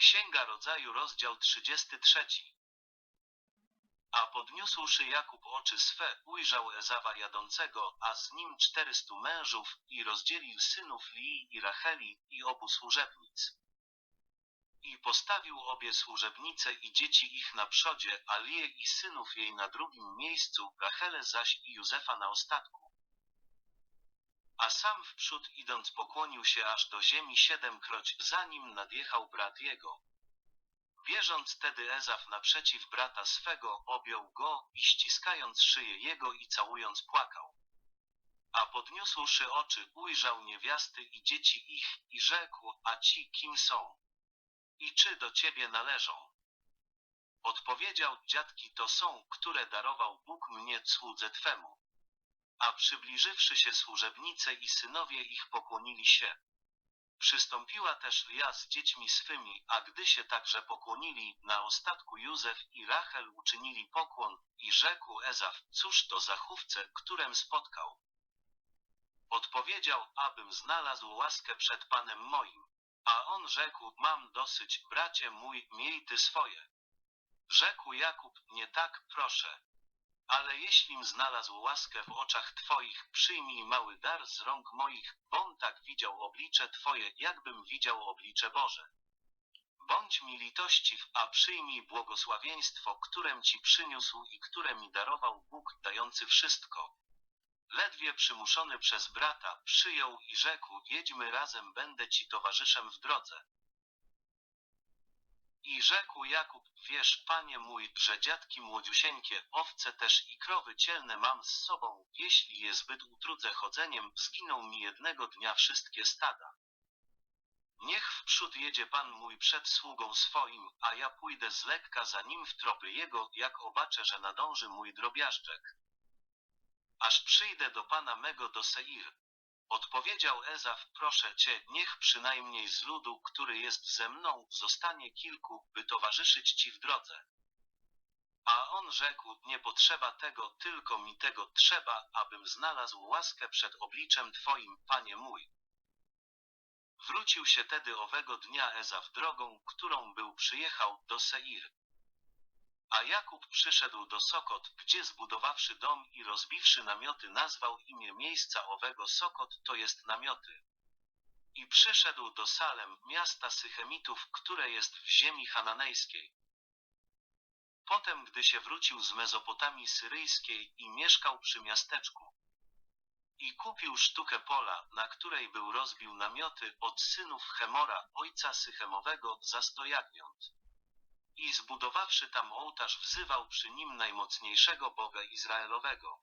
Księga Rodzaju, rozdział 33. A podniósłszy Jakub oczy swe, ujrzał Ezawa jadącego, a z nim czterystu mężów, i rozdzielił synów Lii i Racheli, i obu służebnic. I postawił obie służebnice i dzieci ich na przodzie, a Lię i synów jej na drugim miejscu, Rachelę zaś i Józefa na ostatku. A sam w przód idąc pokłonił się aż do ziemi siedemkroć, zanim nadjechał brat jego. Wierząc tedy Ezaf naprzeciw brata swego, objął go i ściskając szyję jego i całując płakał. A podniósłszy oczy, ujrzał niewiasty i dzieci ich i rzekł, a ci kim są? I czy do ciebie należą? Odpowiedział, dziadki to są, które darował Bóg mnie słudze Twemu. A przybliżywszy się służebnice i synowie ich pokłonili się. Przystąpiła też Lia z dziećmi swymi, a gdy się także pokłonili, na ostatku Józef i Rachel uczynili pokłon, i rzekł Ezaf, cóż to za chówce, którem spotkał? Odpowiedział, abym znalazł łaskę przed Panem moim. A on rzekł, mam dosyć, bracie mój, miej ty swoje. Rzekł Jakub, nie tak, proszę. Ale jeślim znalazł łaskę w oczach Twoich, przyjmij mały dar z rąk moich, bom tak widział oblicze Twoje, jakbym widział oblicze Boże. Bądź mi litościw, a przyjmij błogosławieństwo, którem Ci przyniósł i które mi darował Bóg, dający wszystko. Ledwie przymuszony przez brata, przyjął i rzekł, jedźmy razem, będę Ci towarzyszem w drodze. I rzekł Jakub, wiesz, panie mój, że dziadki młodziusieńkie, owce też i krowy cielne mam z sobą, jeśli je zbyt utrudzę chodzeniem, zginą mi jednego dnia wszystkie stada. Niech w przód jedzie pan mój przed sługą swoim, a ja pójdę z lekka za nim w tropy jego, jak obaczę, że nadąży mój drobiażdżek. Aż przyjdę do pana mego do Seir. Odpowiedział Ezaf, proszę cię, niech przynajmniej z ludu, który jest ze mną, zostanie kilku, by towarzyszyć ci w drodze. A on rzekł, nie potrzeba tego, tylko mi tego trzeba, abym znalazł łaskę przed obliczem twoim, panie mój. Wrócił się tedy owego dnia Ezaf drogą, którą był przyjechał do Seir. A Jakub przyszedł do Sokot, gdzie zbudowawszy dom i rozbiwszy namioty nazwał imię miejsca owego Sokot, to jest namioty. I przyszedł do Salem, miasta Sychemitów, które jest w ziemi hananejskiej. Potem, gdy się wrócił z Mezopotamii syryjskiej i mieszkał przy miasteczku. I kupił sztukę pola, na której był rozbił namioty od synów Chemora, ojca Sychemowego, za sto jagniąt i zbudowawszy tam ołtarz wzywał przy nim najmocniejszego Boga Izraelowego.